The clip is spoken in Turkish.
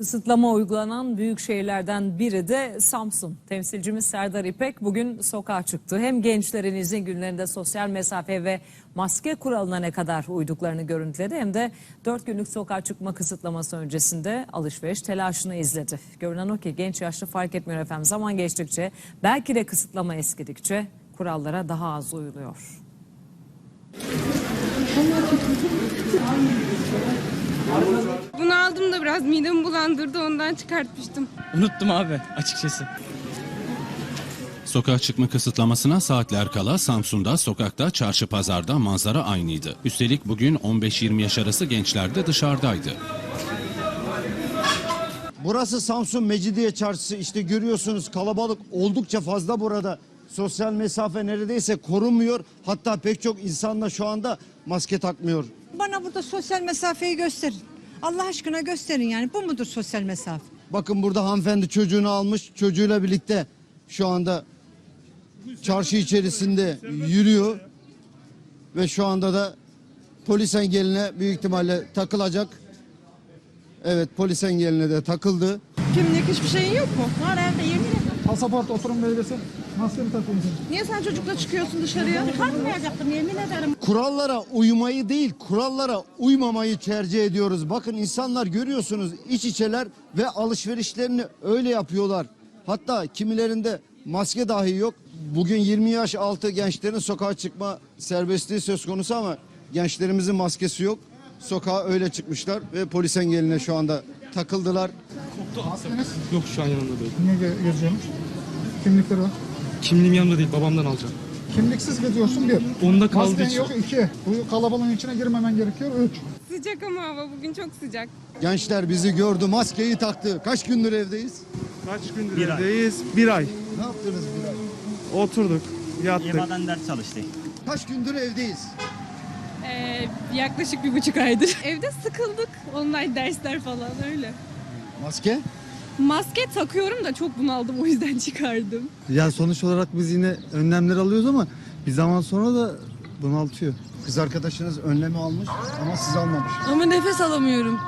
Kısıtlama uygulanan büyük şehirlerden biri de Samsun. Temsilcimiz Serdar İpek bugün sokağa çıktı. Hem gençlerin izin günlerinde sosyal mesafe ve maske kuralına ne kadar uyduklarını görüntüledi hem de 4 günlük sokağa çıkma kısıtlaması öncesinde alışveriş telaşını izledi. Görünen o ki genç yaşlı fark etmiyor efendim. Zaman geçtikçe belki de kısıtlama eskidikçe kurallara daha az uyuluyor. Biraz midemi bulandırdı ondan çıkartmıştım. Unuttum abi açıkçası. Sokağa çıkma kısıtlamasına saatler kala Samsun'da, sokakta, çarşı pazarda manzara aynıydı. Üstelik bugün 15-20 yaş arası gençler de dışarıdaydı. Burası Samsun Mecidiye Çarşısı işte görüyorsunuz kalabalık oldukça fazla burada. Sosyal mesafe neredeyse korunmuyor. Hatta pek çok insan da şu anda maske takmıyor. Bana burada sosyal mesafeyi gösterin. Allah aşkına gösterin yani. Bu mudur sosyal mesafe? Bakın burada hanımefendi çocuğunu almış. Çocuğuyla birlikte şu anda çarşı içerisinde yürüyor. Ve şu anda da polis engeline büyük ihtimalle takılacak. Evet polis engeline de takıldı. Kimlik hiçbir şeyin yok mu? Var evde yemin ederim. Pasaport, oturum belgesi, maskeni takıyorsun. Niye sen çocukla çıkıyorsun dışarıya? Çıkartmayacaktım yemin ederim. Kurallara uymayı değil, kurallara uymamayı tercih ediyoruz. Bakın insanlar görüyorsunuz iç içeler ve alışverişlerini öyle yapıyorlar. Hatta kimilerinde maske dahi yok. Bugün 20 yaş altı gençlerin sokağa çıkma serbestliği söz konusu ama gençlerimizin maskesi yok. Sokağa öyle çıkmışlar ve polis engeline şu anda takıldılar. Yok şu an yanımda değil. Niye ge- geziyorsunuz? Kimlikleri var. Kimliğim yanımda değil babamdan alacağım. Kimliksiz geziyorsun bir. Onda kaldığı Masken için. yok iki. Bu kalabalığın içine girmemen gerekiyor üç. Sıcak ama hava bugün çok sıcak. Gençler bizi gördü, maskeyi taktı. Kaç gündür evdeyiz? Kaç gündür evdeyiz? Bir ay. Ne yaptınız bir ay? Oturduk, yattık. Yemadan ders çalıştık. Kaç gündür evdeyiz? Ee, yaklaşık bir buçuk aydır. Evde sıkıldık. Online dersler falan öyle. Maske? Maske takıyorum da çok bunaldım o yüzden çıkardım. Ya sonuç olarak biz yine önlemler alıyoruz ama bir zaman sonra da bunaltıyor. Kız arkadaşınız önlemi almış ama siz almamış. Ama nefes alamıyorum.